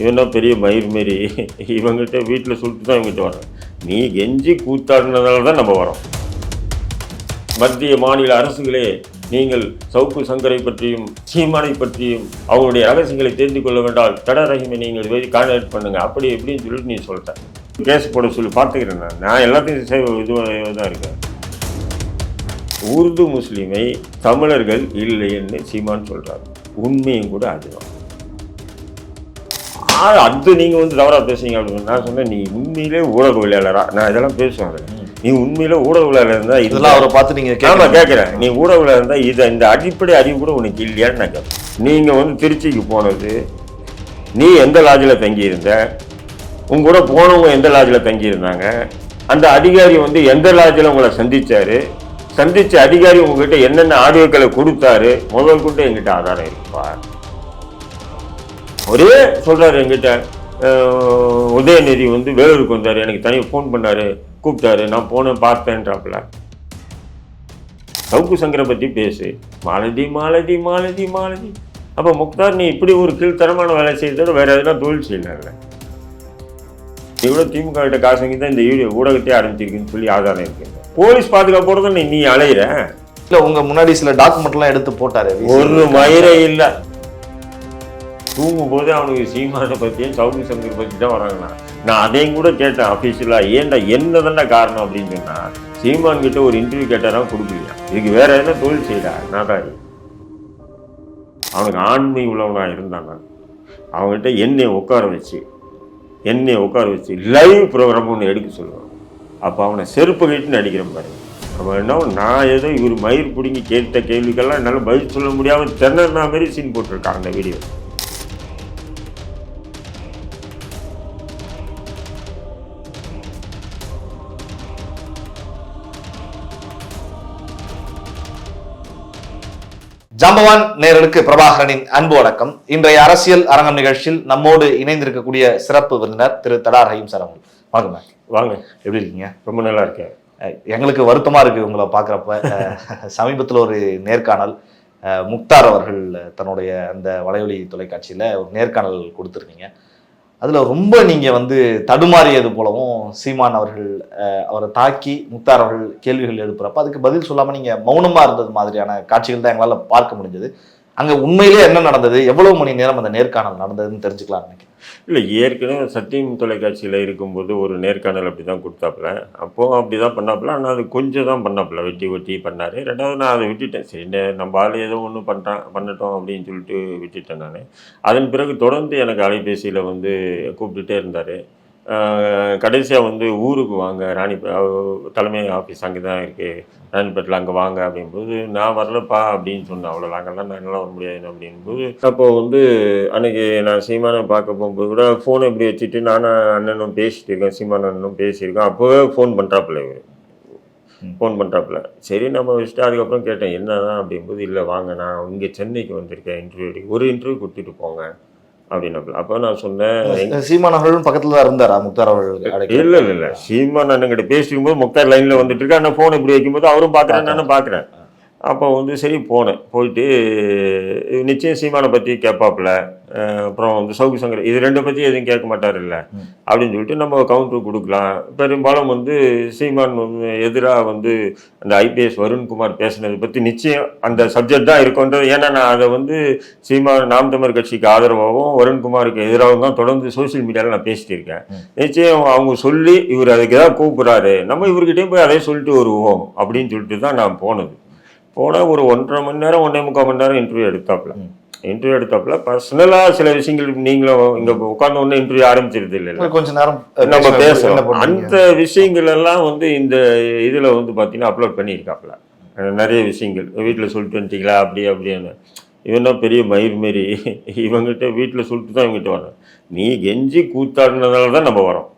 இவனா பெரிய மயிர் மாரி. இவங்ககிட்ட வீட்டில் சொல்லிட்டு தான் இவங்கிட்ட வரோம் நீ கெஞ்சி கூத்தாடினதால தான் நம்ம வரோம் மத்திய மாநில அரசுகளே நீங்கள் சவுக்கு சங்கரை பற்றியும் சீமானை பற்றியும் அவங்களுடைய ரகசியங்களை தெரிந்து கொள்ள வேண்டாம் தட ரஹிமை நீங்கள் வெறி கான்டாக்ட் பண்ணுங்க. அப்படி எப்படின்னு சொல்லிட்டு நீ சொல்லிட்டேன் கேஸ் போட சொல்லி பார்த்துக்கிறேன் நான். நான் எல்லாத்தையும் செய்வ இதுவாக தான் இருக்கேன். உருது முஸ்லீமை தமிழர்கள் இல்லைன்னு சீமான் சொல்கிறார் உண்மையும் கூட அதுதான். அது நீங்க வந்து தவறா பேசுறீங்க அப்படின்னு நான் சொன்னேன் நீ உண்மையிலே ஊடகவியலாளரா? நான் இதெல்லாம் பேசுவேன். நீ உண்மையிலே ஊடகவியலாளர் இருந்தா இதெல்லாம் இதெல்லாம் அவரை பார்த்து நீங்க ஆமா கேட்கலாம் கேட்குறேன். நீ ஊடகவியலாளர் இருந்தா இதை இந்த அடிப்படை அறிவு கூட உனக்கு இல்லையான்னு நான் கேட்பேன் நீங்க வந்து திருச்சிக்கு போனது நீ எந்த லாட்ஜில் தங்கியிருந்த? உங்க கூட போனவங்க எந்த லாட்ஜில் தங்கியிருந்தாங்க? அந்த அதிகாரி வந்து எந்த லாட்ஜில் உங்களை சந்திச்சாரு? சந்திச்ச அதிகாரி உங்ககிட்ட என்னென்ன ஆடியோக்களை கொடுத்தாரு? முதல் கொண்டு எங்கிட்ட ஆதாரம் இருக்குப்பா ஒரே சொல்றாரு எங்கிட்ட உதயநிதி வந்து வேலூருக்கு வந்தாரு எனக்கு தனியாக ஃபோன் பண்ணாரு கூப்பிட்டாரு நான் போனேன் பார்த்தேன்றாப்புல. சவுக்கு சங்கரை பற்றி பேசு. மாலதி மாலதி மாலதி மாலதி. அப்போ முக்தார் நீ இப்படி ஒரு கீழ்த்தரமான வேலை செய்யறதோட வேற எதுனா தொழில் செய்யலாம்ல? இவ்வளோ திமுக கிட்ட காசு வாங்கி தான் இந்த வீடியோ ஊடகத்தையே ஆரம்பிச்சிருக்குன்னு சொல்லி ஆதாரம் இருக்கு. போலீஸ் பாதுகாப்போட நீ நீ அலையிற? இல்ல உங்க முன்னாடி சில டாக்குமெண்ட் எல்லாம் எடுத்து போட்டாரு ஒரு மயிரை இல்லை. தூங்கும் போது அவனுக்கு சீமானை பற்றியும் சவுக்கு சங்கர் பற்றி தான் வராங்கண்ணா. நான் அதையும் கூட கேட்டேன் அஃபீஷியலாக ஏன்டா என்னதான்டா காரணம் அப்படின்னு சொன்னால் சீமான் கிட்ட ஒரு இன்டர்வியூ கேட்டாராம் கொடுக்கலையா? இதுக்கு வேற என்ன தொழில் செய்யடா நாடாரி அவனுக்கு ஆண்மை உள்ளவனா இருந்தாங்க அவங்ககிட்ட என்னை உட்கார வச்சு என்னை உட்கார வச்சு லைவ் ப்ரோக்ராம் ஒன்று எடுக்க சொல்லுவான். அப்போ அவனை செருப்பு கட்டின்னு அடிக்கிறேன் பாரு. அவன் என்ன நான் ஏதோ இவர் மயிர் பிடுங்கி கேட்ட கேள்விக்கெல்லாம் என்னால் பதில் சொல்ல முடியாமல் தென்னா மாரி சீன் போட்டிருக்கான் அந்த வீடியோ ஜாம்பவான் நேரலுக்கு பிரபாகரனின் அன்பு வணக்கம். இன்றைய அரசியல் அரங்கம் நிகழ்ச்சியில் நம்மோடு இணைந்திருக்கக்கூடிய சிறப்பு விருந்தினர் திரு தடார் ஹயீம் சார் அவர்கள். வாங்க எப்படி இருக்கீங்க? ரொம்ப நல்லா இருக்கேன். எங்களுக்கு வருத்தமா இருக்கு உங்களை பார்க்குறப்ப. சமீபத்தில் ஒரு நேர்காணல் முக்தார் அவர்கள் தன்னுடைய அந்த வலையொலி தொலைக்காட்சியில ஒரு நேர்காணல் கொடுத்துருந்தீங்க. அதில் ரொம்ப நீங்கள் வந்து தடுமாறியது போலவும் சீமான் அவர்கள் அவரை தாக்கி முக்தார் அவர்கள் கேள்விகள் எழுப்புறப்ப அதுக்கு பதில் சொல்லாமல் நீங்கள் மௌனமாக இருந்தது மாதிரியான காட்சிகள் தான் எங்களால் பார்க்க முடிஞ்சது. அங்கே உண்மையிலே என்ன நடந்தது? எவ்வளவு மணி நேரம் அந்த நேர்காணல் நடந்ததுன்னு தெரிஞ்சுக்கலாம் நினைக்கிறேன். இல்லை ஏற்கனவே சத்தியம் தொலைக்காட்சியில் இருக்கும்போது ஒரு நேர்காணல் அப்படி தான் கொடுத்தாப்புல. அப்போது அப்படி தான் பண்ணாப்புல. ஆனால் அது கொஞ்சம் தான் பண்ணாப்புல. வெட்டி வெட்டி பண்ணார். ரெண்டாவது நான் அதை விட்டுட்டேன். சரி நம்ம ஆள் ஏதோ ஒன்று பண்ணுறான் பண்ணட்டோம் அப்படின்னு சொல்லிட்டு விட்டுட்டேன் நான். அதன் பிறகு தொடர்ந்து எனக்கு அலைபேசியில் வந்து கூப்பிட்டுட்டே இருந்தார். கடைசியாக வந்து ஊருக்கு வாங்க ராணி தலைமை ஆஃபீஸ் அங்கே தான் இருக்குது ராணிப்பேட்டில் அங்கே வாங்க அப்படிங்கும்போது நான் வரலப்பா அப்படின்னு சொன்னேன். அவ்வளோ அங்கெல்லாம் நான் என்னால் வர முடியாது அப்படிங்கும்போது அப்போ வந்து அன்னைக்கு நான் சீமானை பார்க்க போகும்போது கூட ஃபோனை இப்படி வச்சுட்டு நானும் அண்ணனும் பேசிட்டு இருக்கேன் சீமான் அண்ணனும் பேசியிருக்கேன் அப்போவே ஃபோன் பண்ணுறாப்புல இவர். ஃபோன் பண்ணுறாப்புல சரி நம்ம வச்சுட்டு அதுக்கப்புறம் கேட்டேன் என்னதான்? அப்படிங்கும்போது இல்லை வாங்க நான் இங்கே சென்னைக்கு வந்திருக்கேன் இன்டர்வியூ ஒரு இன்டர்வியூ கொடுத்துட்டு போங்க. அப்படின்னாப்புல. அப்போ நான் சொன்னேன் சீமான் அவர்களும் பக்கத்துல தான் இருந்தாரா? முக்தார் அவர்கள்? இல்ல இல்ல இல்ல. சீமான் அண்ணங்கிட்ட பேசிக்கும் போது முக்தார் லைன்ல வந்துட்டு இருக்கா நான் போன் இப்படி வைக்கும்போது அவரும் பாக்குறேன் நானும் பாக்குறேன். அப்போ வந்து சரி போனேன். போயிட்டு நிச்சயம் சீமானை பத்தி கேட்பாப்புல. அப்புறம் வந்து சவுக்கு சங்கர் இது ரெண்டை பத்தி எதுவும் கேட்க மாட்டார் இல்ல. அப்படின்னு சொல்லிட்டு நம்ம கவுண்டர் கொடுக்கலாம். பெரும்பாலும் வந்து சீமான் வந்து எதிராக வந்து அந்த ஐபிஎஸ் வருண்குமார் பேசினதை பத்தி நிச்சயம் அந்த சப்ஜெக்ட் தான் இருக்குன்றது ஏன்னா நான் அதை வந்து சீமான் நாம் தமிழர் கட்சிக்கு ஆதரவாகவும் வருண்குமாருக்கு எதிராகவும் தான் தொடர்ந்து சோஷியல் மீடியாவில் நான் பேசிட்டு இருக்கேன். நிச்சயம் அவங்க சொல்லி இவர் அதுக்கு ஏதாவது கூப்பிடுறாரு. நம்ம இவர்கிட்டயும் போய் அதே சொல்லிட்டு வருவோம் அப்படின்னு சொல்லிட்டு தான் நான் போனது. போனால் ஒரு ஒன்றரை மணி நேரம் ஒன்றே முக்கால் மணி நேரம் இன்டர்வியூ எடுத்தாப்புல. இன்டர்வியூ எடுத்தாப்புல பர்சனலாக சில விஷயங்கள் நீங்களும் இங்கே உட்கார்ந்த உடனே இன்டர்வியூ ஆரம்பிச்சிருது இல்லை இன்னும் கொஞ்ச நேரம் நம்ம பண்றீங்க? அந்த விஷயங்கள் எல்லாம் வந்து இந்த இதில் வந்து பார்த்தீங்கன்னா அப்லோட் பண்ணியிருக்காப்புல நிறைய விஷயங்கள். வீட்டில் சொல்லிட்டு வந்துட்டீங்களா? அப்படி அப்படின்னு இவன் தான் பெரிய மயிர் மாரி. இவங்கிட்ட வீட்டில் சொல்லிட்டு தான் இவங்கிட்ட வரேன் நீ கெஞ்சி கூத்தாடினதால தான் நம்ம வரோம்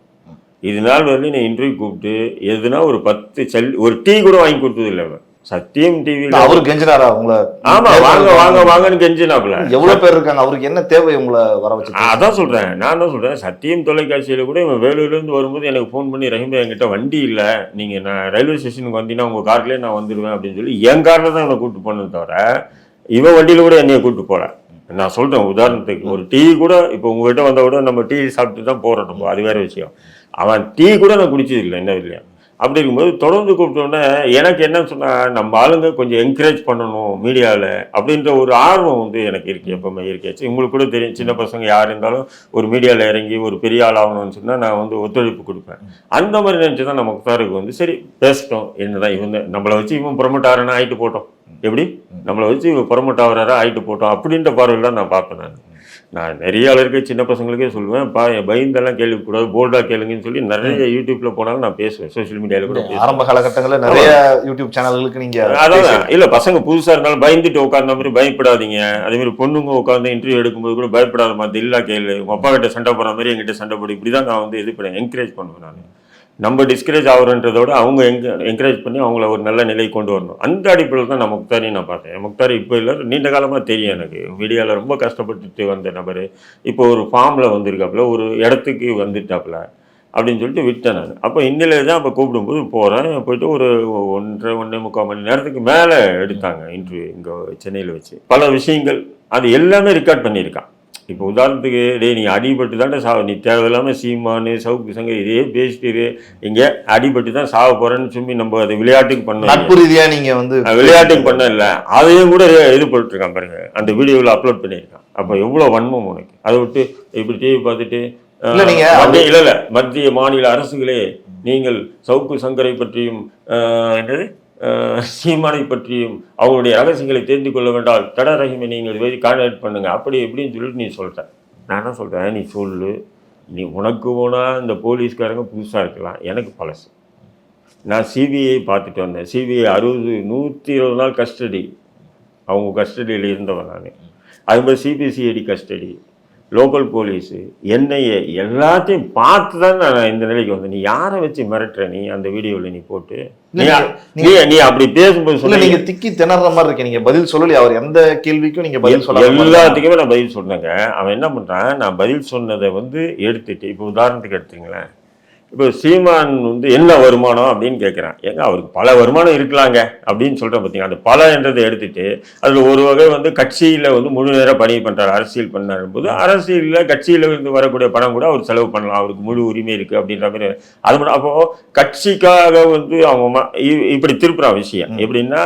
இது நாள் வரையும் நீ இன்டர்வியூ கூப்பிட்டு எதுனா ஒரு பத்து சல் ஒரு டீ கூட வாங்கி கொடுத்தது இல்லை அவன் சத்தியம் டிவியில் அவரு கெஞ்சினாரா? உங்களை ஆமா வாங்க வாங்க வாங்கன்னு கெஞ்சினாப்புல. எவ்வளவு பேர் இருக்காங்க? அவருக்கு என்ன தேவை உங்களை வர வச்சு அதான் சொல்றேன். நான் தான் சொல்றேன்? சத்தியம் தொலைக்காட்சியில கூட இவன் வேலூர்ல இருந்து வரும்போது எனக்கு ஃபோன் பண்ணி ரஹீம் என்கிட்ட வண்டி இல்ல. நீங்க நான் ரயில்வே ஸ்டேஷனுக்கு வந்தீங்கன்னா உங்க கார்லயே நான் வந்துடுவேன் அப்படின்னு சொல்லி என் கார்ல தான் இவனை கூட்டு போனது தவிர இவன் வண்டியில கூட என்னைய கூட்டு போல. நான் சொல்றேன் உதாரணத்துக்கு ஒரு டீ கூட இப்போ உங்ககிட்ட வந்தா கூட நம்ம டீ சாப்பிட்டு தான் போறோம் நம்ம. அது வேற விஷயம். அவன் டீ கூட நான் குடிச்சது இல்லை என்ன இல்லையா? அப்படி இருக்கும்போது தொடர்ந்து கூப்பிட்டோன்னே எனக்கு என்ன சொன்னா நம்ம ஆளுங்க கொஞ்சம் என்கரேஜ் பண்ணணும் மீடியாவில் அப்படின்ற ஒரு ஆர்வம் வந்து எனக்கு இருக்கு எப்பவுமே இருக்கு. உங்களுக்கு கூட தெரியும் சின்ன பசங்க யார் இருந்தாலும் ஒரு மீடியாவில் இறங்கி ஒரு பெரிய ஆள் ஆகணும்னு சொன்னால் நான் வந்து ஒத்துழைப்பு கொடுப்பேன். அந்த மாதிரி நினச்சி தான் நம்ம முக்தாருக்கு வந்து சரி பேசிட்டோம் என்னதான் இவங்க நம்மளை வச்சு இவன் புறமட்ட ஆறனா ஆயிட்டு போட்டோம். எப்படி? நம்மளை வச்சு இவன் புறமட்ட ஆகிறாரா ஆயிட்டு போட்டோம் அப்படின்ற பார்வையில் தான் நான் பார்ப்பேன் நான். நான் நிறைய ஆளுக்கு சின்ன பசங்களுக்கே சொல்லுவேன் பா பயந்தெல்லாம் கேள்விக்கூடாது போல்டா கேளுங்கன்னு சொல்லி நிறைய யூடியூப்ல போனாலும் நான் பேசுவேன் சோஷியல் மீடியாவில் கூட ஆரம்ப காலகட்டங்களில் நிறைய யூடியூப் சேனல்களுக்கு நீங்க அதான் இல்ல பசங்க புதுசா இருந்தாலும் பயந்துட்டு உட்கார்ந்த மாதிரி பயப்படாதீங்க. அதே மாதிரி பொண்ணுங்க உட்கார்ந்து இன்டர்வியூ எடுக்கும்போது கூட பயப்படாத மாதிரி இல்லா கேளு உங்க அப்பா கிட்ட சண்டை போடுற மாதிரி என்கிட்ட சண்டை போடு. இப்படிதான் நான் வந்து இது பண்ணேன் என்கரேஜ் பண்ணுவேன் நான். நம்ம டிஸ்கரேஜ் ஆகுறன்றதோட அவங்க எங்க என்கரேஜ் பண்ணி அவங்கள ஒரு நல்ல நிலை கொண்டு வரணும். அந்த அடிப்படையில் தான் நான் முக்தாரையும் நான் பார்த்தேன். முக்தாரி இப்போ இல்லை நீண்ட காலமாக தெரியும் எனக்கு. மீடியாவில் ரொம்ப கஷ்டப்பட்டுட்டு வந்த நபர். இப்போ ஒரு ஃபார்மில் வந்திருக்காப்புல ஒரு இடத்துக்கு வந்துட்டாப்புல அப்படின்னு சொல்லிட்டு விட்டேன் நான். அப்போ இன்னிலே தான் அப்போ கூப்பிடும்போது போகிறேன் போயிட்டு ஒரு ஒன்றரை ஒன்றே முக்கால் மணி நேரத்துக்கு மேலே எடுத்தாங்க இன்டர்வியூ இங்கே சென்னையில் வச்சு. பல விஷயங்கள் அது எல்லாமே ரெக்கார்ட் பண்ணியிருக்கான். இப்போ உதாரணத்துக்கு டேய் நீ அடிபட்டு தானே சாவ நீ தேவையில்லாமல் சீமானு சவுக்கு சங்க இதே பேசிட்டு இங்கே அடிபட்டு தான் சாவ போகிறேன்னு சொல்லி நம்ம அதை விளையாட்டுக்கு பண்ண நட்பு ரீதியா நீங்க வந்து விளையாட்டுக்கு பண்ண இல்ல அதையும் கூட இது போட்டுருக்கான் பாருங்க. அந்த வீடியோவில் அப்லோட் பண்ணியிருக்கான். அப்போ எவ்வளோ வன்மம் உனக்கு? அதை விட்டு இப்படி டிவி பார்த்துட்டு இல்ல, இல்ல இல்ல. மத்திய மாநில அரசுகளே நீங்கள் சவுக்கு சங்கரை பற்றியும் என்னது? சீமானை பற்றியும் அவருடைய ரகசியங்களை தெரிந்து கொள்ள வேண்டாம் தட ரஹீமை நீங்கள் போய் கான்டாக்ட் பண்ணுங்க. அப்படி எப்படின்னு சொல்லிட்டு நீ சொல்லிட்ட நான் என்ன சொல்கிறேன் நீ சொல்லு. நீ உனக்கு போனால் இந்த போலீஸ்காரங்க புதுசாக இருக்கலாம். எனக்கு பழசு. நான் சிபிஐ பார்த்துட்டு வந்தேன். சிபிஐ அறுபது நூற்றி இருபது நாள் கஸ்டடி. அவங்க கஸ்டடியில் இருந்தவன் நான். அதுமாதிரி CBCID custody. Local police NIA எல்லாத்தையும் பார்த்து தான் நான் இந்த நிலைக்கு வந்தேன். நீ யாரை வச்சு மிரட்டுற நீ அந்த வீடியோவில் நீ போட்டு? நீ நீ அப்படி பேசும்போது சொன்ன நீங்க திக்கி திணற மாதிரி இருக்கு நீங்க பதில் சொல்லலையா அவர் எந்த கேள்விக்கும் நீங்க பதில் சொல்ல எல்லாத்துக்குமே நான் பதில் சொன்னேங்க. அவன் என்ன பண்றான்? நான் பதில் சொன்னதை வந்து எடுத்துட்டு இப்போ உதாரணத்துக்கு எடுத்துங்களேன் இப்போ சீமான் வந்து என்ன வருமானம் அப்படின்னு கேட்குறான். ஏங்க அவருக்கு பல வருமானம் இருக்கலாங்க அப்படின்னு சொல்கிறேன் பார்த்தீங்க அந்த பல என்றதை எடுத்துட்டு அதில் ஒரு வகை வந்து கட்சியில் வந்து முழு நேரம் பணி பண்ணுறாரு அரசியல் பண்ணாரு போது அரசியலில் கட்சியில் இருந்து வரக்கூடிய பணம் கூட அவர் செலவு பண்ணலாம். அவருக்கு முழு உரிமை இருக்குது அப்படின்ற மாதிரி அது அப்போது கட்சிக்காக வந்து அவங்க இப்படி திருப்புறான் விஷயம். எப்படின்னா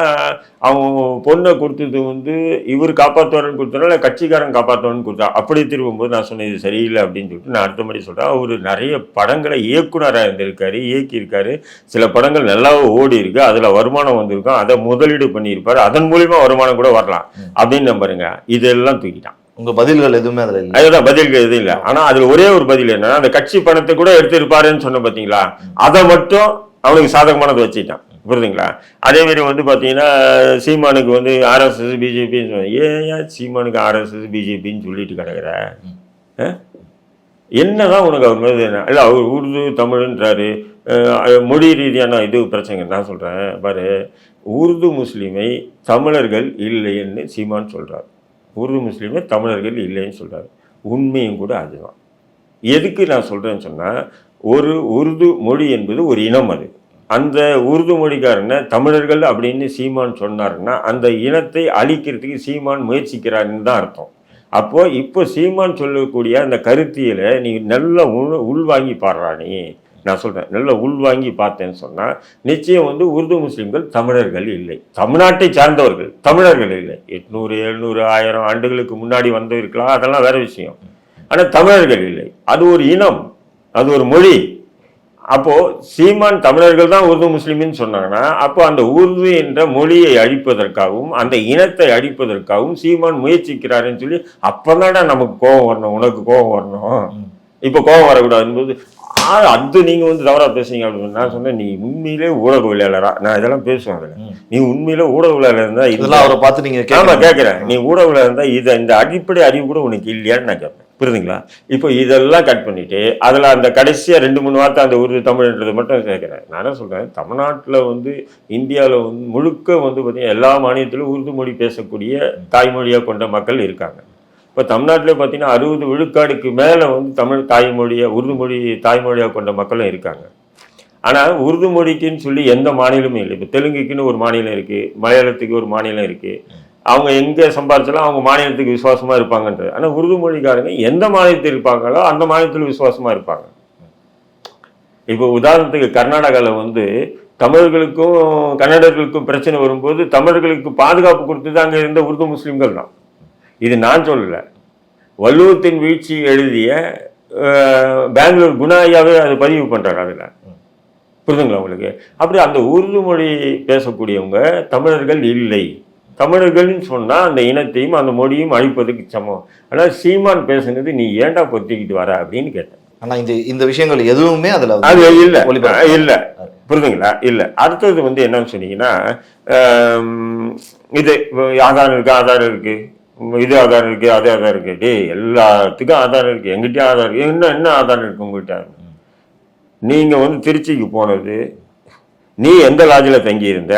அவங்க பொண்ணை கொடுத்தது வந்து இவர் காப்பாற்றுவாருன்னு கொடுத்தனால கட்சிக்காரன் காப்பாற்றுவான்னு கொடுத்தா? அப்படி திரும்பும்போது நான் சொன்னேன் இது சரியில்லை அப்படின்னு சொல்லிட்டு நான் அடுத்தபடி சொல்கிறேன் அவர் நிறைய படங்களை இயக்குனராக இருந்திருக்காரு இயக்கியிருக்காரு. சில படங்கள் நல்லாவே ஓடி இருக்கு அதில் வருமானம் வந்திருக்கும் அதை முதலீடு பண்ணியிருப்பாரு. அதன் மூலியமா வருமானம் கூட வரலாம். அப்படின்னு நம்புறேங்க இதெல்லாம் தூக்கிட்டான். உங்க பதில்கள் எதுவுமே அதுல இல்ல. அதுதான் பதில்கள் எதுவும் இல்லை. ஆனா அதுல ஒரே ஒரு பதில் என்னன்னா அந்த கட்சி பணத்தை கூட எடுத்திருப்பாருன்னு சொன்ன பாத்தீங்களா? அதை மட்டும் அவனுக்கு சாதகமானதை வச்சுட்டான் புரியுதுங்களா? அதே மாதிரி வந்து பார்த்தீங்கன்னா சீமானுக்கு வந்து ஆர்எஸ்எஸ் பிஜேபின்னு ஏன் சீமானுக்கு ஆர்எஸ்எஸ் பிஜேபின்னு சொல்லிட்டு கிடக்குற? ஆ? என்னதான் உனக்கு அவர் மேலே என்ன? இல்லை அவர் உருது தமிழ்ன்றாரு. மொழி ரீதியான இது பிரச்சனை நான் சொல்கிறேன் பாரு உருது முஸ்லீமை தமிழர்கள் இல்லைன்னு சீமான் சொல்கிறார் உருது முஸ்லீமை தமிழர்கள் இல்லைன்னு சொல்கிறார் உண்மையும் கூட அதுதான். எதுக்கு நான் சொல்கிறேன்னு சொன்னால் ஒரு உருது மொழி என்பது ஒரு இனம் அது. அந்த உருது மொழிக்காரனை தமிழர்கள் அப்படின்னு சீமான் சொன்னாருன்னா அந்த இனத்தை அழிக்கிறதுக்கு சீமான் முயற்சிக்கிறாருன்னு தான் அர்த்தம். அப்போ இப்போ சீமான் சொல்லக்கூடிய அந்த கருத்தியலை நீ நல்லா உள் உள்வாங்கி பாடுறா நீ. நான் சொல்றேன் நல்லா உள்வாங்கி பார்த்தேன்னு சொன்னா நிச்சயம் வந்து உருது முஸ்லிம்கள் தமிழர்கள் இல்லை. தமிழ்நாட்டை சார்ந்தவர்கள் தமிழர்கள் இல்லை. எட்நூறு எழுநூறு ஆயிரம் ஆண்டுகளுக்கு முன்னாடி வந்து இருக்கலாம் அதெல்லாம் வேற விஷயம். ஆனால் தமிழர்கள் இல்லை. அது ஒரு இனம் அது ஒரு மொழி. அப்போ சீமான் தமிழர்கள் தான் உருது முஸ்லிம்னு சொன்னாங்கன்னா அப்போ அந்த உருது என்ற மொழியை அழிப்பதற்காகவும் அந்த இனத்தை அழிப்பதற்காகவும் சீமான் முயற்சிக்கிறாருன்னு சொல்லி அப்பதான்டா நமக்கு கோபம் வரணும் உனக்கு கோபம் வரணும். இப்போ கோபம் வரக்கூடாதுன்னு ஆ அது நீங்க வந்து தவறா பேசுறீங்க அப்படின்னு நான் சொன்னேன். நீ உண்மையிலே ஊடகவியலாளரா? நான் இதெல்லாம் பேசுவேன் அதுல. நீ உண்மையிலே ஊடகவியலாளர் இருந்தா இது இதெல்லாம் அவரை பார்த்து நீங்க ஆமா கேட்கலாம் கேட்கிறேன். நீ ஊடகவில் இருந்தா இதை இந்த அடிப்படை அறிவு கூட உனக்கு இல்லையான்னு நான் கேட்பேன். புரியுதுங்களா? இப்போ இதெல்லாம் கட் பண்ணிட்டு அதில் அந்த கடைசியாக ரெண்டு மூணு வார்த்தை அந்த உருது தமிழ்ன்றது மட்டும் கேட்குறேன் நான் என்ன தமிழ்நாட்டில் வந்து இந்தியாவில் வந்து முழுக்க வந்து பார்த்திங்கன்னா எல்லா மாநிலத்திலும் உருது மொழி பேசக்கூடிய தாய்மொழியாக கொண்ட மக்கள் இருக்காங்க. இப்போ தமிழ்நாட்டில் பார்த்தீங்கன்னா அறுபது விழுக்காடுக்கு மேலே வந்து தமிழ் தாய்மொழியை உருது மொழி தாய்மொழியாக கொண்ட மக்களும் இருக்காங்க. ஆனால் உருது மொழிக்குன்னு சொல்லி எந்த மாநிலமும் இல்லை. இப்போ தெலுங்குக்குன்னு ஒரு மாநிலம் இருக்குது மலையாளத்துக்கு ஒரு மாநிலம் இருக்குது அவங்க எங்கே சம்பாரிச்சாலும் அவங்க மாநிலத்துக்கு விசுவாசமாக இருப்பாங்கன்றது. ஆனால் உருது மொழிக்காரங்க எந்த மாநிலத்தில் இருப்பாங்களோ அந்த மாநிலத்தில் விசுவாசமாக இருப்பாங்க. இப்போ உதாரணத்துக்கு கர்நாடகாவில் வந்து தமிழர்களுக்கும் கன்னடர்களுக்கும் பிரச்சனை வரும்போது தமிழர்களுக்கு பாதுகாப்பு கொடுத்தது அங்கே இருந்த உருது முஸ்லீம்கள் தான். இது நான் சொல்லலை. வள்ளுவத்தின் வீழ்ச்சி எழுதிய பெங்களூர் குணாயாவே அது பதிவு பண்ணுறாரு அதில். புரிதுங்களா உங்களுக்கு? அப்படி அந்த உருது மொழி பேசக்கூடியவங்க தமிழர்கள் இல்லை. தமிழர்கள்னு சொன்னால் அந்த இனத்தையும் அந்த மொழியும் அழிப்பதுக்கு சமம். ஆனால் சீமான் பேசுனது நீ ஏன்டா பொத்திக்கிட்டு வர? அப்படின்னு கேட்டேன். ஆனா இந்த இந்த விஷயங்கள் எதுவுமே அதுல அது இல்லை. இல்லை. புரிதுங்களா? இல்லை. அடுத்தது வந்து என்னன்னு சொன்னீங்கன்னா இது ஆதாரம் இருக்கு ஆதாரம் இருக்கு. இது ஆதாரம் இருக்கு அது ஆதாரம் இருக்கு. டேய் எல்லாத்துக்கும் ஆதாரம் இருக்கு. எங்கிட்டயும் ஆதாரம் என்ன என்ன ஆதாரம் இருக்கு உங்ககிட்ட? நீங்க வந்து திருச்சிக்கு போனது நீ எந்த லாட்ஜில் தங்கியிருந்த?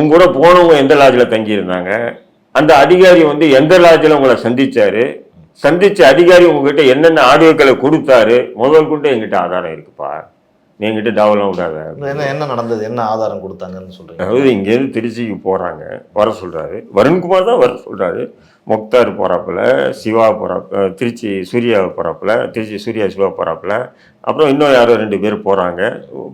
உங்க கூட போனவங்க எந்த லாட்ஜில் தங்கியிருந்தாங்க? அந்த அதிகாரி வந்து எந்த லாட்ஜில் உங்களை சந்திச்சாரு? சந்திச்ச அதிகாரி உங்ககிட்ட என்னென்ன ஆடியோக்களை கொடுத்தாரு? முதல் கொண்டு எங்கிட்ட ஆதாரம் இருக்குப்பா. நீ என்கிட்ட டவுன்லாம் விடாத. என்ன என்ன நடந்தது? என்ன ஆதாரம் கொடுத்தாங்கன்னு சொல்றீங்க? அதாவது இங்கேருந்து திருச்சிக்கு போகிறாங்க வர சொல்கிறாரு வருண்குமார் தான் வர சொல்கிறாரு முக்தார் போகிறாப்புல சிவா போகிறாப்புல திருச்சி சூர்யா போகிறாப்புல திருச்சி சூர்யா சிவா போகிறாப்புல அப்புறம் இன்னும் யாரோ ரெண்டு பேர் போகிறாங்க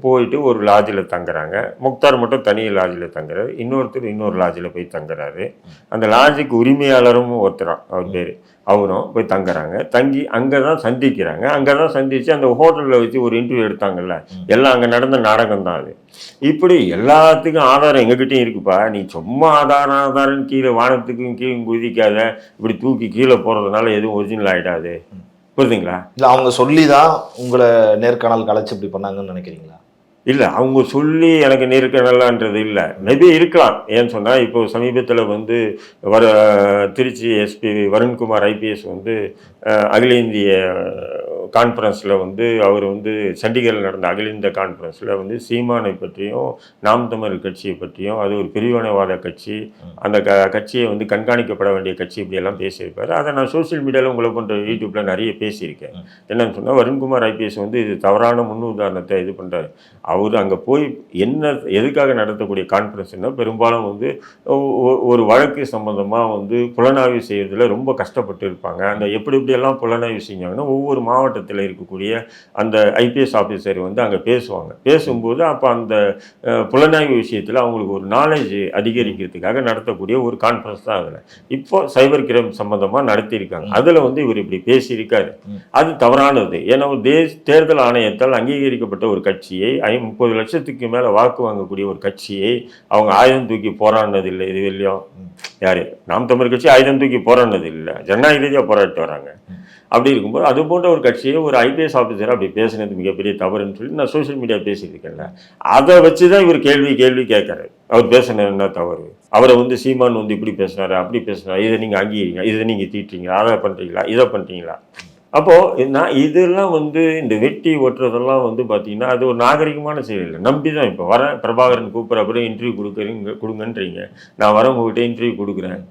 போயிட்டு ஒரு லாட்ஜில் தங்குறாங்க. முக்தார் மட்டும் தனி லாட்ஜில் தங்குறாரு. இன்னொருத்தர் இன்னொரு லாட்ஜில் போய் தங்குறாரு. அந்த லாட்ஜுக்கு உரிமையாளரும் ஒருத்தரான் அவர் பேர். அவரும் போய் தங்குறாங்க. தங்கி அங்கே தான் சந்திக்கிறாங்க. அங்கே தான் சந்தித்து அந்த ஹோட்டலில் வச்சு ஒரு இன்டர்வியூ எடுத்தாங்கல்ல. எல்லாம் அங்கே நடந்த நாடகம் தான் அது. இப்படி எல்லாத்துக்கும் ஆதாரம் எங்ககிட்டயும் இருக்குப்பா. நீ சும்மா ஆதாரம் ஆதாரம் கீழே வானத்துக்கும் கீழே குதிக்காத இப்படி தூக்கி கீழே போறதுனால எதுவும் ஒரிஜினல் ஆயிடாது. புரியுதுங்களா? இல்ல அவங்க சொல்லிதான் உங்களை நேர்காணல் கலைச்சு இப்படி பண்ணாங்கன்னு நினைக்கிறீங்களா? இல்லை அவங்க சொல்லி எனக்கு நெருக்கணலான்றது இல்லை. மேபி இருக்கலாம். ஏன்னு சொன்னால் இப்போ சமீபத்தில் வந்து வர திருச்சி எஸ்பி வருண்குமார் ஐபிஎஸ் வந்து அகில இந்திய கான்ஃபரன்ஸில் வந்து அவர் வந்து சண்டிகரில் நடந்த அகில இந்திய கான்ஃபரன்ஸில் வந்து சீமானை பற்றியும் நாம் தமிழ் கட்சியை பற்றியும் அது ஒரு பிரிவினைவாத கட்சி அந்த க கட்சியை வந்து கண்காணிக்கப்பட வேண்டிய கட்சி இப்படியெல்லாம் பேசியிருப்பார். அதை நான் சோஷியல் மீடியாவில் உங்களை போன்ற யூடியூப்பில் நிறைய பேசியிருக்கேன். என்னன்னு சொன்னால் வருண்குமார் ஐபிஎஸ் வந்து இது தவறான முன்னுதாரணத்தை இது பண்ணுறாரு அவர் அங்கே போய் என்ன எதுக்காக நடத்தக்கூடிய கான்ஃபரன்ஸ்னா பெரும்பாலும் வந்து ஒரு வழக்கு சம்பந்தமாக வந்து புலனாய்வு செய்யறதுல ரொம்ப கஷ்டப்பட்டு இருப்பாங்க. அந்த எப்படி எப்படியெல்லாம் புலனாய்வு செஞ்சாங்கன்னா ஒவ்வொரு மாவட்டத்தில் இருக்கக்கூடிய அந்த ஐபிஎஸ் ஆஃபீஸர் வந்து அங்கே பேசுவாங்க. பேசும்போது அப்போ அந்த புலனாய்வு விஷயத்தில் அவங்களுக்கு ஒரு நாலேஜ் அதிகரிக்கிறதுக்காக நடத்தக்கூடிய ஒரு கான்ஃபரன்ஸ் தான் அதில். இப்போ சைபர் கிரைம் சம்பந்தமாக நடத்தியிருக்காங்க. அதில் வந்து இவர் இப்படி பேசியிருக்காரு. அது தவறானது. ஏன்னா ஒரு தேஸ் தேர்தல் ஆணையத்தால் அங்கீகரிக்கப்பட்ட ஒரு கட்சியை ஐ முப்பது லட்சத்துக்கு மேலே வாக்கு வாங்கக்கூடிய ஒரு கட்சியை அவங்க ஆயுதம் தூக்கி போராடினது இல்லை இது இல்லையோ? யாரு? நாம் தமிழ் கட்சி ஆயுதம் தூக்கி போராடினது இல்லை ஜனநாயக ரீதியாக போராடிட்டு வராங்க. அப்படி இருக்கும்போது அது போன்ற ஒரு கட்சியை ஒரு ஐபிஎஸ் ஆஃபீஸர் அப்படி பேசுனது மிகப்பெரிய தவறுன்னு சொல்லி நான் சோஷியல் மீடியா பேசியிருக்கேன்ல அதை வச்சு தான் இவர் கேள்வி கேள்வி கேட்கறாரு. அவர் பேசுனது என்ன தவறு? அவரை வந்து சீமான் வந்து இப்படி பேசுனாரு அப்படி பேசுனாரு இதை நீங்கள் அங்கீகரிங்க இதை நீங்கள் தீட்டுறீங்களா அதை பண்ணுறீங்களா இதை பண்ணுறீங்களா அப்போது நான் இதெல்லாம் வந்து இந்த வெட்டி ஒட்டுறதெல்லாம் வந்து பார்த்தீங்கன்னா அது ஒரு நாகரிகமான செயல் இல்லை. நம்பி தான் இப்போ. வரேன் பிரபாகரன் கூப்பிட்ற அப்புறம் இன்டர்வியூ கொடுக்குறீங்க கொடுங்கன்றீங்க. நான் வரவங்ககிட்ட இன்டர்வியூ கொடுக்குறேன்.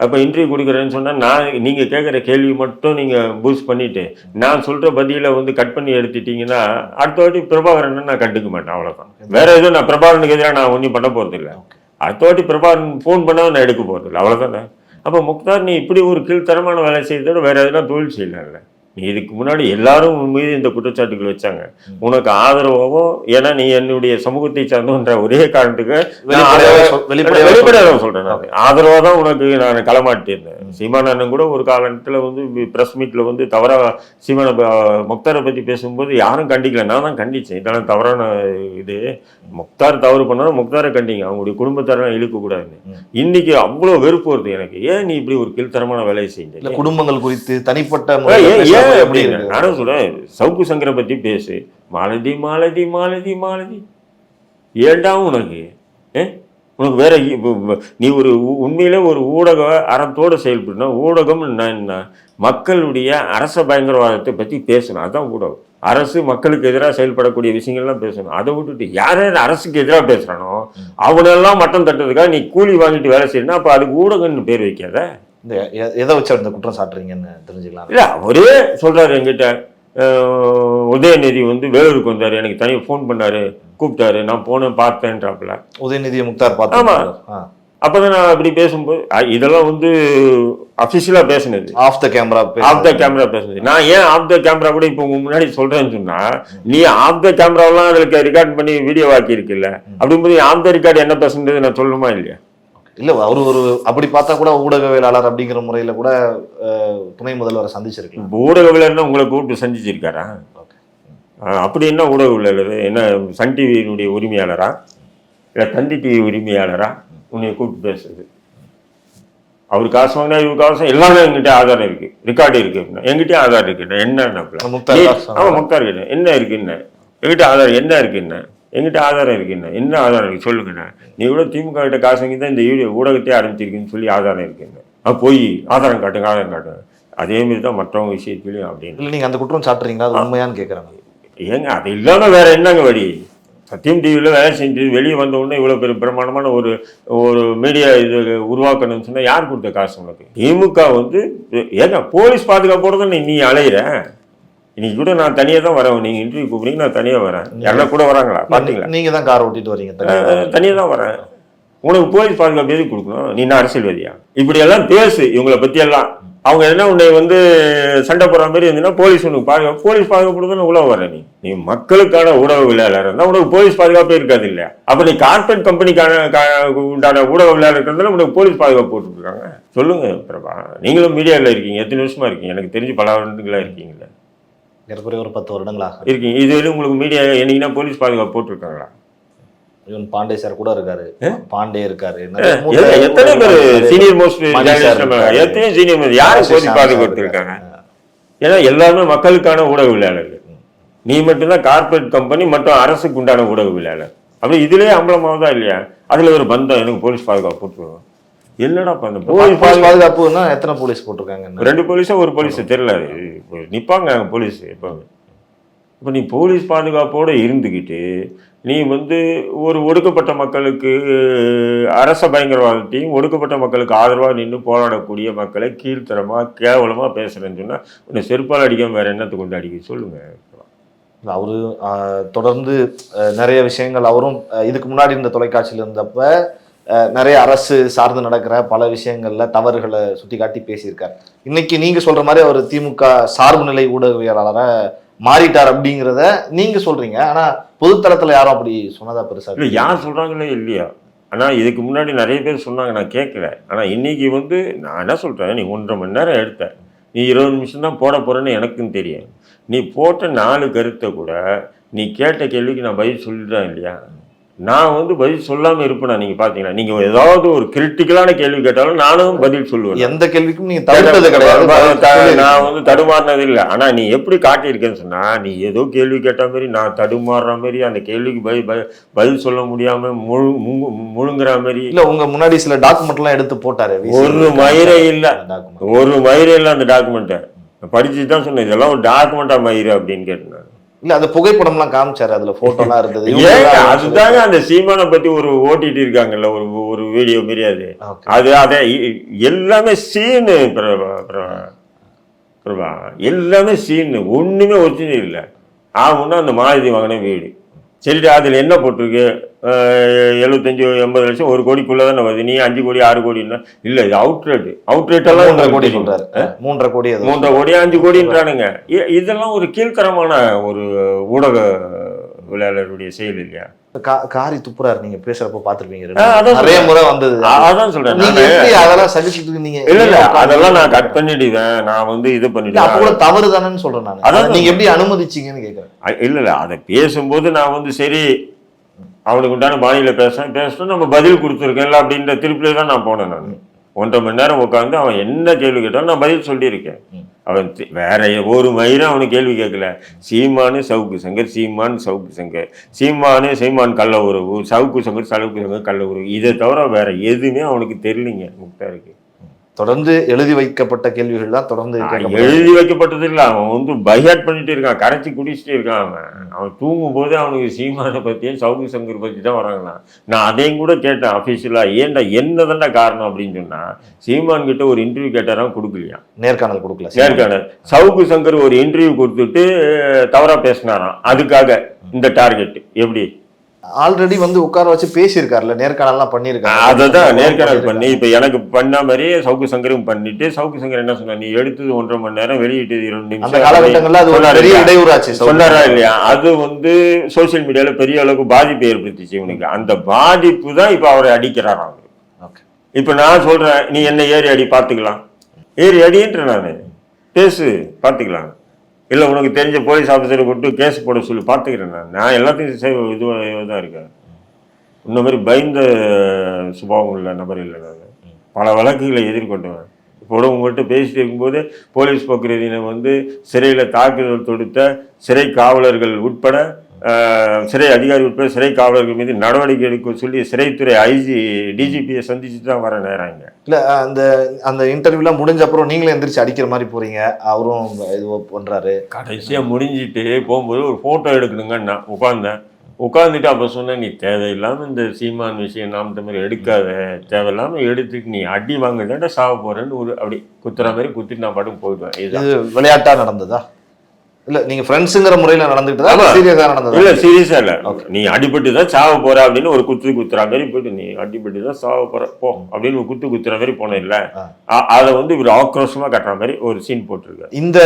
அப்போ இன்டர்வியூ கொடுக்குறேன்னு சொன்னால் நான் நீங்கள் கேட்குற கேள்வி மட்டும் நீங்கள் பூஸ்ட் பண்ணிவிட்டு நான் சொல்கிற பதிலை வந்து கட் பண்ணி எடுத்துட்டீங்கன்னா அடுத்த வாட்டி பிரபாகரனை நான் கண்டுக்க மாட்டேன் அவ்வளோதான் வேற எதுவும் நான் பிரபாகரனுக்கு எதிராக நான் ஒன்றும் பண்ண போகிறதில்ல அடுத்த வாட்டி பிரபாகரன் ஃபோன் பண்ணால் நான் எடுக்க போகிறதில்ல அவ்வளோதானே அப்போ முக்தார் நீ இப்படி ஒரு கீழ்த்தரமான வேலை செய்யறதோட வேற எதுனா தொழில் செய்யலாம்ல. இதுக்கு முன்னாடி எல்லாரும் மீது இந்த குற்றச்சாட்டுகள் வச்சாங்க. உனக்கு ஆதரவாகவும் ஏன்னா நீ என்னுடைய சமூகத்தை சார்ந்தோன்ற ஒரே காரணத்துக்கு வெளிப்படையாக சொல்றேன் நான். ஆதரவா தான் உனக்கு நான் களமாட்டியிருந்தேன் சீமான் அண்ணன் கூட ஒரு காலத்துல வந்து பிரஸ் மீட்ல வந்து தவறா சீமான முக்தாரை பத்தி பேசும்போது யாரும் கண்டிக்கல. நான் தான் கண்டிச்சேன். இதெல்லாம் தவறான இது. முக்தார் தவறு பண்ணாலும் முக்தாரை கண்டிங்க. அவங்களுடைய குடும்பத்தாரெல்லாம் இழுக்க கூடாதுன்னு இன்னைக்கு அவ்வளோ வெறுப்பு வருது எனக்கு. ஏன் நீ இப்படி ஒரு கீழ்த்தரமான வேலையை செஞ்ச குடும்பங்கள் குறித்து தனிப்பட்ட ஏன் எப்படி நானும் சொல்றேன். சவுக்கு சங்கரை பத்தி பேசு. மாலதி மாலதி மாலதி மாலதி. ஏண்டா உனக்கு? உனக்கு வேற நீ ஒரு உண்மையிலே ஒரு ஊடக அறத்தோட செயல்படுனா ஊடகம் என்ன மக்களுடைய அரச பயங்கரவாதத்தை பத்தி பேசணும். அதுதான் ஊடகம். அரசு மக்களுக்கு எதிராக செயல்படக்கூடிய விஷயங்கள்லாம் பேசணும். அதை விட்டுட்டு யார் யார் அரசுக்கு எதிராக பேசுறானோ அவனெல்லாம் மட்டம் தட்டுறதுக்காக நீ கூலி வாங்கிட்டு வேலை செய்யணும் அப்ப அதுக்கு ஊடகம்னு பேர் வைக்காத. இந்த எதை வச்சு இந்த குற்றம் சாட்டுறீங்கன்னு தெரிஞ்சுக்கலாம் இல்ல அவரே சொல்றாரு என்கிட்ட. அஹ், உதயநிதி வந்து வேலூருக்கு வந்தாரு. எனக்கு தனியாக ஃபோன் பண்ணாரு கூப்பிட்டாரு. நான் போனேன் பார்த்தேன்றாப்புல. உதயநிதியை முக்தார் ஆமா. பார்த்து அப்பதான் நான் அப்படி பேசும்போது இதெல்லாம் வந்து அஃபிஷியலா பேசுனது. Off the camera off the camera பேசுனது. நான் ஏன் ஆஃப் த கேமரா கூட இப்போ உங்க முன்னாடி சொல்றேன்னு சொன்னா நீ ஆஃப் த கேமராவெல்லாம் அதுல ரெக்கார்ட் பண்ணி வீடியோ ஆக்கி இருக்குல்ல அப்படிங்கும்போது ஆஃப் த ரெக்கார்டு என்ன பேசுனது நான் சொல்லணுமா இல்லையா? இல்ல அவர் ஒரு அப்படி பார்த்தா கூட ஊடகவியலாளர் அப்படிங்கிற முறையில கூட துணை முதல்வரை சந்திச்சிருக்கலாம். இப்போ ஊடகவியலர்னா உங்களை கூப்பிட்டு சந்திச்சிருக்காரா? அப்படி என்ன ஊடகவியலர் என்ன சன் டிவியினுடைய உரிமையாளரா? இல்லை தந்தி டிவி உரிமையாளரா? உன்னை கூப்பிட்டு பேசுறது. அவர் காசு வாங்கினா இவர் காசு எல்லாமே எங்கிட்ட ஆதாரம் இருக்கு. ரெக்கார்டு இருக்கு. அப்படின்னா. எங்கிட்டயும் ஆதாரம் இருக்கு. என்ன முக்தார் காசு ஆமா முக்தார் என்ன இருக்கு என்ன? எங்கிட்ட ஆதாரம் என்ன இருக்கு என்ன? எங்கிட்ட ஆதாரம் இருக்கு என்ன? ஆதாரம் இருக்கு? சொல்லுங்கண்ணா நீ கூட திமுக கிட்ட காசு வாங்கி தான் இந்த வீடியோ ஊடகத்தையே ஆரம்பிச்சிருக்குன்னு சொல்லி ஆதாரம் இருக்கு என்ன? ஆ போய் ஆதாரம் காட்டுங்க ஆதாரம் காட்டுங்க. அதே மாதிரி தான் மற்றவங்க விஷயத்துலையும் அப்படின்னு இல்ல நீங்க அந்த குற்றம் சாட்டுறீங்களா? அது உண்மையான்னு கேக்குறாங்க ஏங்க அது இல்லாம வேற என்னங்க வழி? சத்தியம் டிவியில் வேலை செஞ்சு வெளியே வந்த உடனே இவ்வளோ பெரிய பிரமாண்டமான ஒரு ஒரு மீடியா இது உருவாக்கணும்னு சொன்னா யார் கொடுத்த காசு உனக்கு? திமுக வந்து ஏங்க போலீஸ் பாதுகாப்போட தான் நீ- நீ அலையிற? இன்னைக்கு கூட நான் தனியாக தான் வரேன். நீங்கள் இன்டர்வியூ கூப்பிடுறீங்க நான் தனியாக வரேன். யாரெல்லாம் கூட வராங்களா? பார்த்தீங்களா நீங்க தான் கார் ஓட்டிட்டு வரீங்க தனியா. தனியாக தான் வரேன். உனக்கு போலீஸ் பாதுகாப்பு கொடுக்கணும்? நீ என்ன அரசியல்வாதியா? இப்படி எல்லாம் பேசு இவங்கள பத்தி எல்லாம் அவங்க என்ன உன்னை வந்து சண்டை போடுற மாதிரி இருந்தீங்கன்னா போலீஸ் உனக்கு பாதுகாப்பு போலீஸ் பாதுகாப்பு உள்ள வர நீ. நீ மக்களுக்கான ஊடகவியலாளர் இருந்தா உனக்கு போலீஸ் பாதுகாப்பே இருக்காது இல்லையா? அப்ப நீ கார்பரேட் கம்பெனிக்கான உண்டான ஊடகவியலாளர் இருக்கிறதுல உனக்கு போலீஸ் பாதுகாப்பு போட்டுருக்காங்க சொல்லுங்க பிரபா. நீங்களும் மீடியாவில் இருக்கீங்க. எத்தனை வருஷமா இருக்கீங்க? எனக்கு தெரிஞ்சு பல வருடங்களா இருக்கீங்களா ஏறக்குறைய ஒரு பத்து வருடங்களா இருக்கீங்க இது வரையும் உங்களுக்கு மீடியா என்னைக்குன்னா போலீஸ் பாதுகாப்பு போட்டிருக்காங்களா? ஈவன் பாண்டே சார் கூட இருக்காரு. பாண்டே இருக்காரு. எத்தனை பேர் சீனியர் மோஸ்ட். எத்தனை சீனியர் யாரும் போலீஸ் பாதுகாப்பு இருக்காங்க ஏன்னா எல்லாருமே மக்களுக்கான ஊடகவியலாளர்கள். நீ மட்டும்தான் கார்ப்பரேட் கம்பெனி மற்றும் அரசுக்கு உண்டான ஊடகவியலாளர். அப்படி இதுலயே அம்பலமாவதா இல்லையா? அதுல ஒரு பந்தம் எனக்கு போலீஸ் பாதுகாப்பு போட்டுருவோம் பண்ண? போலீஸ் போலீஸ் பாதுகாப்பு பாதுகாப்புன்னா எத்தனை போலீஸ் போட்டிருக்காங்க ரெண்டு போலீஸா ஒரு போலீஸ். தெரியல அங்க போலீஸ் எப்பவுமே இப்போ நீ போலீஸ் பாதுகாப்போடு இருந்துக்கிட்டு நீ வந்து ஒரு ஒடுக்கப்பட்ட மக்களுக்கு அரச பயங்கரவாதத்தையும் ஒடுக்கப்பட்ட மக்களுக்கு ஆதரவாக நின்று போராடக்கூடிய மக்களை கீழ்த்தரமாக கேவலமாக பேசுகிறேன்னு சொன்னால் உன்னை செருப்பால் அடிக்காம வேற என்னத்தை கொண்டு அடிக்க? சொல்லுங்கள் அவரு தொடர்ந்து நிறைய விஷயங்கள் அவரும் இதுக்கு முன்னாடி இந்த தொலைக்காட்சியில் இருந்தப்ப நிறைய அரசு சார்ந்து நடக்கிற பல விஷயங்களில் தவறுகளை சுட்டிக்காட்டி பேசியிருக்கார். இன்னைக்கு நீங்கள் சொல்கிற மாதிரி அவர் திமுக சார்பு நிலை ஊடகவியலாளராக மாறிட்டார் அப்படிங்கிறத நீங்கள் சொல்கிறீங்க ஆனால் பொதுத்தளத்தில் யாரும் அப்படி சொன்னதா பெருசாக இல்லை யார் சொல்கிறாங்களே இல்லையா. ஆனால் இதுக்கு முன்னாடி நிறைய பேர் சொன்னாங்க நான் கேட்கல ஆனால் இன்றைக்கி வந்து நான் என்ன சொல்கிறேன் நீ ஒன்றரை மணி நேரம் எடுத்த. நீ இருபது நிமிஷம் தான் போட போகிறேன்னு எனக்கும் தெரியும். நீ போட்ட நாலு கருத்தை கூட நீ கேட்ட கேள்விக்கு நான் பதில் சொல்லிட்டேன் இல்லையா? நான் வந்து பதில் சொல்லாமல் இருப்பேனா நீங்கள் பார்த்தீங்கன்னா நீங்கள் ஏதாவது ஒரு கிரிட்டிக்கலான கேள்வி கேட்டாலும் நானும் பதில் சொல்லுவேன். எந்த கேள்விக்கும் நீங்க தவிர்த்தது கிடையாது. நான் வந்து தடுமாறினது இல்லை. ஆனா நீ எப்படி காட்டியிருக்கேன்னு சொன்னா நீ ஏதோ கேள்வி கேட்ட மாதிரி நான் தடுமாறுற மாதிரி அந்த கேள்விக்கு பதில் பதில் சொல்ல முடியாம முழு முழுங்குற மாதிரி. இல்ல உங்க முன்னாடி சில டாக்குமெண்ட் எல்லாம் எடுத்து போட்டாரு ஒரு மயிரே இல்ல. ஒரு மயிரே இல்லை அந்த டாக்குமெண்ட்டை படிச்சு தான் சொன்னேன் இதெல்லாம் ஒரு டாக்குமெண்டா மயிறு அப்படின்னு கேட்டேன் இல்ல அந்த புகைப்படம் எல்லாம் காமிச்சாரு அதுல போட்டோ எல்லாம் இருந்தது அதுதாங்க அந்த சீமானை பத்தி ஒரு ஓட்டிட்டு இருக்காங்கல்ல ஒரு ஒரு வீடியோ மாரி அது. அது அதை எல்லாமே சீனு பிரபா எல்லாமே சீனு ஒண்ணுமே ஒரிஜினல் இல்லை. ஆகும்னா அந்த மாருதி வாங்கின வீடு. சரிடா அதில் என்ன போட்டிருக்கு? எழுபத்தஞ்சு எண்பது லட்சம் ஒரு கோடிக்குள்ள தானே வருது. நீ அஞ்சு கோடி ஆறு கோடின்னா? இல்லை இது அவுட் ரேட்டு அவுட் ரேட் எல்லாம் மூன்றரை கோடி. சொல்றாரு. மூன்றரை கோடி மூன்றரை கோடி அஞ்சு கோடின்றானுங்க. இதெல்லாம் ஒரு கீழ்த்தரமான ஒரு ஊடக விளையாளருடைய செயல் இல்லையா? காரி துப்புறாரு. நீங்க பேசுறப்ப பாத்துருப்பீங்க நிறைய. முறை வந்தது. அதான் சொல்றேன். அதெல்லாம் சகிச்சுட்டு இருக்கீங்க இல்ல இல்ல. அதெல்லாம் நான் கட் பண்ணிடுவேன் நான் வந்து இது இல்ல, அப்ப கூட பண்ணிடுவேன் தவறு தானேன்னு சொல்றேன் நான். அதான் அதை நீங்க எப்படி அனுமதிச்சீங்கன்னு கேக்குறேன். இல்ல இல்ல. அதை பேசும்போது நான் வந்து சரி அவனுக்கு உண்டான பாணியில பேசுறேன். பேசிட்டு நம்ம பதில் கொடுத்துருக்கேன்ல அப்படின்ற திருப்பிலே தான் நான் போனேன் நான். ஒன்றரை மணி நேரம் உட்காந்து அவன் என்ன கேள்வி கேட்டாலும் நான் பதில் சொல்லியிருக்கேன். அவன் வேற ஒரு மயிரும் அவனுக்கு கேள்வி கேட்கல. சீமானு சவுக்கு சங்கர் சீமான் சவுக்கு சங்கர். சீமானு சீமான் கள்ள உறவு சவுக்கு சங்கர் சவுக்கு சங்கர் கள்ள உறவு. இதை தவிர வேற எதுவுமே அவனுக்கு தெரியலிங்க முக்தாருக்கு தொடர்ந்து எழுதி வைக்கப்பட்ட கேள்விகள் தான் தொடர்ந்து. எழுதி வைக்கப்பட்டது இல்ல. அவன் வந்து பைஹாட் பண்ணிட்டு இருக்கான். கரைச்சி குடிச்சிட்டு இருக்கான் அவன். அவன் தூங்கும் போதே அவனுக்கு சீமானை பத்தியும் சவுக்கு சங்கர் பத்தி தான் வராங்கண்ணா நான் அதையும் கூட கேட்டேன் அஃபீஷியலா ஏன்டா என்னதான்டா காரணம் அப்படின்னு சொன்னா சீமான் கிட்ட ஒரு இன்டர்வியூ கேட்டாராம் கொடுக்கலையா? நேர்காணல் கொடுக்கல நேர்காணல். சவுக்கு சங்கர் ஒரு இன்டர்வியூ கொடுத்துட்டு தவறா பேசினாராம். அதுக்காக இந்த டார்கெட் எப்படி? ஆல்ரெடி வந்து உட்கார வச்சு பேசியிருக்காருல்ல நேர்காணல்லாம் பண்ணியிருக்காரு. அதை தான் நேர்காணல் பண்ணி இப்போ எனக்கு பண்ண மாதிரியே சவுக்கு சங்கரும் பண்ணிட்டு சவுக்கு சங்கர் என்ன சொன்னா நீ எடுத்தது ஒன்றரை மணி நேரம் வெளியிட்டது இரண்டு அந்த நிமிஷம் காலகட்டங்கள்ல அது சொன்னாரு பெரிய? இடையூறாச்சு. சொன்னாரா இல்லையா? அது வந்து சோஷியல் மீடியால பெரிய அளவுக்கு பாதிப்பு ஏற்படுத்திச்சு இவனுக்கு. அந்த பாதிப்பு தான் இப்போ அவரை அடிக்கிறாராம் Okay. இப்போ நான் சொல்றேன் நீ என்ன ஏறி அடி பார்த்துக்கலாம். ஏறி அடின்ற நான். பேசு பார்த்துக்கலாம். இல்லை உனக்கு தெரிஞ்ச போலீஸ் ஆஃபீஸரை கொண்டு கேஸ் போட சொல்லி பார்த்துக்கிறேன் நான். நான் எல்லாத்தையும் சேவ் இதுவாக தான் இருக்கேன். இந்த மாதிரி பயந்த சுபாவம் உள்ள நபர் இல்லை நான். பல வழக்குகளை எதிர்கொண்டவன். இப்போ உங்கள்கிட்ட பேசிட்டு இருக்கும்போது போலீஸ் போக்குவரத்தினை வந்து சிறையில் தாக்குதல் தொடுத்த சிறை காவலர்கள் உட்பட சிறை அதிகாரி உட்பட சிறை காவலர்கள் மீது நடவடிக்கை எடுக்க சொல்லி சிறைத்துறை ஐஜி டிஜிபியை சந்திச்சு தான் வர நேரம் இல்ல அந்த அந்த இன்டர்வியூலாம் முடிஞ்ச அப்புறம் நீங்களே எந்திரிச்சு அடிக்கிற மாதிரி போறீங்க. அவரும் இது பண்றாரு. கடைசியாக முடிஞ்சிட்டு போகும்போது ஒரு ஃபோட்டோ எடுக்கணுங்கன்னு நான் உட்காந்தேன் உட்காந்துட்டு அப்போ சொன்னேன் நீ தேவையில்லாமல் இந்த சீமான் விஷயம் நாம் தமிழ் எடுக்காத. தேவையில்லாமல் எடுத்துட்டு நீ அடி வாங்குறதாண்டா சாவ போறேன்னு ஒரு அப்படி குத்துற மாதிரி குத்திட்டு நான் பாட்டுக்கு போயிடுவேன். இது விளையாட்டா நடந்ததா? இல்ல நீங்க ஃப்ரெண்ட்ஸுங்கிற முறையில நடந்துக்கிட்டதா ஆமா. சீரியஸா நடந்ததா. இல்ல சீரியஸா இல்ல. நீ அடிபட்டு தான் சாவ போற அப்படின்னு ஒரு குத்து குத்துற மாதிரி போயிட்டு நீ அடிபட்டு தான் சாவ போற போ அப்படின்னு ஒரு குத்து குத்துற மாதிரி போனேன் இல்ல. அதை வந்து இவர் ஆக்ரோஷமா கட்டுற மாதிரி ஒரு சீன் போட்டிருக்காரு. இந்த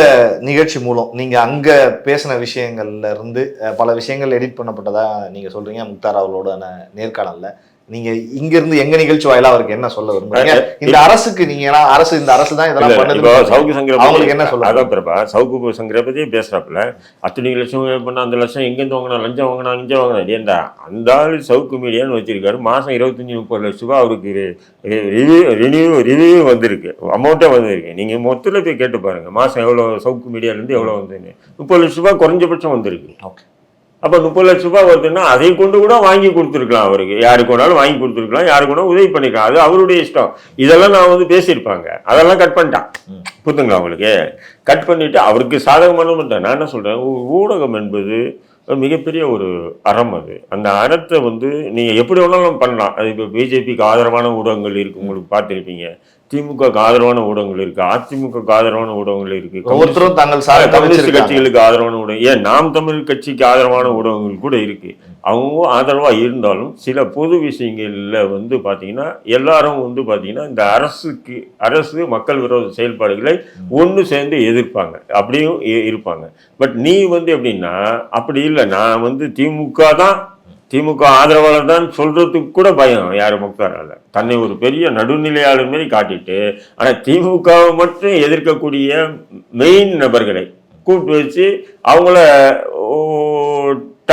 நிகழ்ச்சி மூலம் நீங்க அங்க பேசின விஷயங்கள்ல இருந்து பல விஷயங்கள் எடிட் பண்ணப்பட்டதா நீங்க சொல்றீங்க முக்தார் அவர்களோட நேர்காணல்ல. நீங்க இங்க இருந்து எங்க நிகழ்ச்சி வாயிலா அவருக்கு என்ன சொல்ல விரும்புறீங்க? இந்த அரசுக்கு நீங்க ஏன்னா அரசு இந்த அரசு தான் இதெல்லாம் பண்ணுது சவுக்கு சங்கரை அவங்களுக்கு பத்தி- என்ன சொல்ல அதான் பிரபா சவுக்கு சங்கரை பத்தியே பேசுறாப்புல. அத்தனை லட்சம் பண்ண அந்த லட்சம் எங்கேருந்து வாங்கினா லஞ்சம் வாங்கினா இங்கே வாங்கினா? ஏண்டா? அந்த ஆள் சவுக்கு மீடியான்னு வச்சிருக்காரு. மாசம் இருபத்தஞ்சி முப்பது லட்ச ரூபாய் அவருக்கு ரிவ்யூ ரினியூ ரிவ்யூ வந்திருக்கு. அமௌண்ட்டே வந்திருக்கு. நீங்க மொத்தத்தில் போய் கேட்டு பாருங்க. மாசம் எவ்வளோ சவுக்கு மீடியாலேருந்து எவ்வளோ வந்துன்னு முப்பது லட்ச ரூபாய் குறைஞ்சபட்சம் வந்திருக்கு. Okay. அப்போ முப்பது லட்ச ரூபாய் வருதுன்னா அதை கொண்டு கூட வாங்கி கொடுத்துருக்கலாம் அவருக்கு. யாருக்கு வேணாலும் வாங்கி கொடுத்துருக்கலாம் யாருக்கு வேணாலும் உதவி பண்ணிக்கலாம். அது அவருடைய இஷ்டம். இதெல்லாம் நான் வந்து பேசியிருப்பாங்க. அதெல்லாம் கட் பண்ணிட்டான். புரிதுங்களா உங்களுக்கு? கட் பண்ணிட்டு அவருக்கு சாதகமான நான் என்ன சொல்றேன்? ஊ- ஊடகம் என்பது மிகப்பெரிய ஒரு அறம் அது. அந்த அறத்தை வந்து நீங்க எப்படி வேணாலும் பண்ணலாம். அது இப்போ பிஜேபிக்கு ஆதரவான ஊடகங்கள் இருக்கு. உங்களுக்கு பார்த்துருப்பீங்க. திமுகக்கு ஆதரவான ஊடகங்கள் இருக்கு அதிமுகக்கு ஆதரவான ஊடகங்கள் இருக்கு. ஒவ்வொருத்தரும் தங்கள் கம்யூனிஸ்ட் கட்சிகளுக்கு ஆதரவான ஊடகம். ஏன் நாம் தமிழ் கட்சிக்கு ஆதரவான ஊடகங்கள் கூட இருக்கு. அவங்க ஆதரவா இருந்தாலும் சில பொது விஷயங்கள்ல வந்து பாத்தீங்கன்னா எல்லாரும் வந்து பாத்தீங்கன்னா இந்த அரசுக்கு அரசு மக்கள் விரோத செயல்பாடுகளை ஒன்று சேர்ந்து எதிர்ப்பாங்க. அப்படியும் இருப்பாங்க. பட் நீ வந்து எப்படின்னா அப்படி இல்லை. நான் வந்து திமுக தான் திமுக ஆதரவாளர் தான் சொல்றதுக்கு கூட பயம் யாரு முக்தாரால. தன்னை ஒரு பெரிய நடுநிலையாளர் மாரி காட்டிட்டு ஆனா திமுகவை மட்டும் எதிர்க்கக்கூடிய மெயின் நபர்களை கூப்பிட்டு வச்சு அவங்கள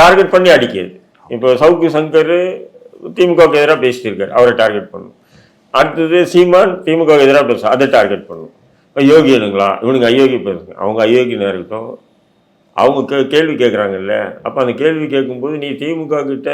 டார்கெட் பண்ணி அடிக்கிறது. இப்போ சவுக்கு சங்கர் திமுகவுக்கு எதிராக பேசிட்டு இருக்கார் அவரை டார்கெட் பண்ணும். அடுத்தது சீமான் திமுகவுக்கு எதிராக பேச அதை டார்கெட் பண்ணும். யோகியனுங்களா இவனுங்க அயோக்கிய பேசுங்க அவங்க அயோக்கியனாக இருக்கட்டும் அவங்க கே கேள்வி கேட்குறாங்கல்ல அப்போ அந்த கேள்வி கேட்கும்போது நீ திமுக கிட்ட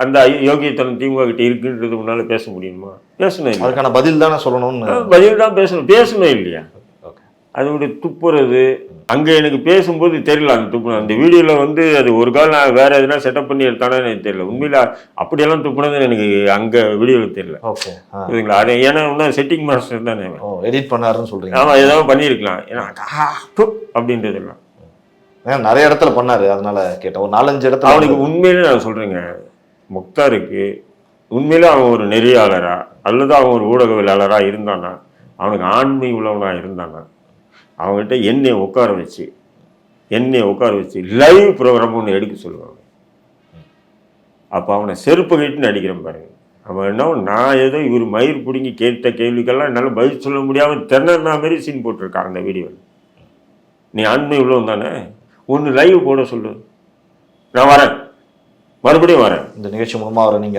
அந்த யோகியத்தனம் திமுக கிட்ட இருக்குன்றது உன்னால பேச முடியுமா? பேசணும் இல்லை அதுக்கான பதில் தானே சொல்லணும்னு. பதில் தான் பேசணும். பேசணும் இல்லையா? Okay. அதோட துப்புறது அங்கே எனக்கு பேசும்போது தெரியல அந்த துப்புனது அந்த வீடியோவில் வந்து அது ஒரு கால் நான் வேற எதுனா செட்டப் பண்ணி எடுத்தானே எனக்கு தெரியல. உண்மையில அப்படியெல்லாம் துப்புனது எனக்கு அங்கே வீடியோவில் தெரியல. ஓகே. புரியுதுங்களா? அது ஏன்னா இன்னும் செட்டிங் மாஸ்டர் தானே. எடிட் பண்ணாருன்னு சொல்றீங்க. ஆமா ஏதாவது பண்ணியிருக்கலாம். ஏன்னா ஆ, து அப்படின்றதெல்லாம். ஏன்னா நிறைய இடத்துல பண்ணாரு அதனால கேட்டேன். ஒரு நாலஞ்சு இடத்துல அவனுக்கு உண்மையிலே நான் சொல்றேங்க. முக்தாருக்கு உண்மையிலே அவன் ஒரு நெறியாளரா அல்லது அவன் ஒரு ஊடகவியலாளரா இருந்தானா? அவனுக்கு ஆண்மை உள்ளவனா இருந்தானா? அவன்கிட்ட என்னை உட்கார வச்சு என்னை உட்கார வச்சு லைவ் ப்ரோக்ராம் ஒன்று எடுக்க சொல்லுவாங்க. அப்போ அவனை செருப்பு கட்டின்னு அடிக்கிறேன் பாருங்க. அவன் என்ன நான் ஏதோ இவர் மயிர் பிடுங்கி கேட்ட கேள்விக்கெல்லாம் என்னால் பதில் சொல்ல முடியாமல் திணறினா மாதிரி சீன் போட்டிருக்கான் அந்த வீடியோவில் நீ ஆண்மை உள்ளவன் தானே? ஒன்று லைவ் போட சொல்லு. நான் வரேன். மறுபடியும் வரேன். இந்த நிகழ்ச்சி மூலமா அவரை நீங்க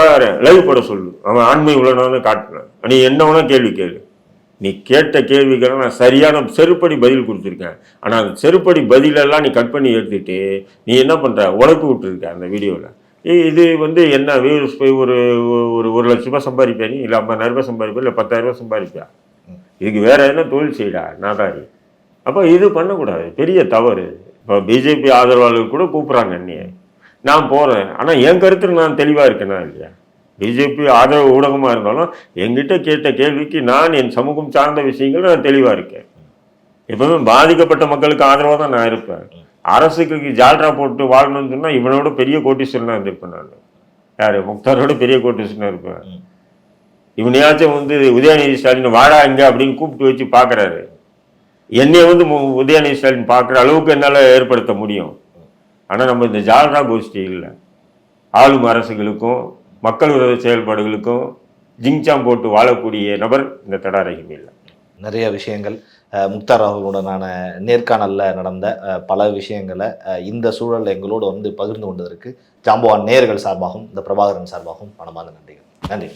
வரேன். லைவ் போட சொல்லு. அவன் ஆண்மை உள்ளவனாக காட்டுறேன். நீ என்ன வேணா கேள்வி கேளு. நீ கேட்ட கேள்விக்கெல்லாம் நான் சரியான செருப்படி பதில் கொடுத்துருக்கேன். ஆனால் அந்த செருப்படி பதிலெல்லாம் நீ கட் பண்ணி எடுத்துட்டு நீ என்ன பண்ணுற உழைப்பு விட்டுருக்க அந்த வீடியோவில் இது வந்து என்ன வியூஸ் போய் ஒரு ஒரு ஒரு லட்ச ரூபாய் சம்பாதிப்பியா நீ? இல்லை ஐம்பதாயிரம் ரூபாய் சம்பாதிப்பியா? இல்லை பத்தாயிரம் ரூபாய் சம்பாதிப்பியா? இதுக்கு வேற என்ன தொழில் செய்யடா நாதாரி? அப்போ இது பண்ணக்கூடாது. பெரிய தவறு. இப்போ பிஜேபி ஆதரவாளர்கள் கூட கூப்பிட்றாங்க அண்ணியை நான் போகிறேன் ஆனால் என் கருத்தில் நான் தெளிவாக இருக்கேனா இல்லையா? பிஜேபி ஆதரவு ஊடகமாக இருந்தாலும் என்கிட்ட கேட்ட கேள்விக்கு நான் என் சமூகம் சார்ந்த விஷயங்கள் நான் தெளிவாக இருக்கேன். எப்பவுமே பாதிக்கப்பட்ட மக்களுக்கு ஆதரவாக தான் நான் இருப்பேன். அரசுக்கு ஜால்ரா போட்டு வாழணும்னு சொன்னால் இவனோட பெரிய கோட்டீஸ்வரனாக இருந்திருப்பேன் நான். யார்? முக்தாரோட பெரிய கோட்டீஸ்வரனாக இருப்பேன். இவனையாச்சும் வந்து உதயநிதி ஸ்டாலின் வாடா இங்கே அப்படின்னு கூப்பிட்டு வச்சு பார்க்குறாரு என்னைய வந்து மு- உதயநிதி ஸ்டாலின் பார்க்குற அளவுக்கு என்னால் ஏற்படுத்த முடியும். ஆனால் நம்ம இந்த ஜால்ரா கோஷ்டி இல்லை. ஆளும் அரசுகளுக்கும் மக்கள் விரோத செயல்பாடுகளுக்கும் ஜிங்சாம் போட்டு வாழக்கூடிய நபர் இந்த தடாரகம் இல்லை. நிறைய விஷயங்கள் முக்தார் அவர்களுடனான நேர்காணலில் நடந்த பல விஷயங்களை இந்த சூழல்ல எங்களோடு வந்து பகிர்ந்து கொண்டதற்கு ஜாம்பவான் நேர்கள் சார்பாகவும் இந்த பிரபாகரன் சார்பாகவும் மனமார்ந்த நன்றிகள். நன்றி.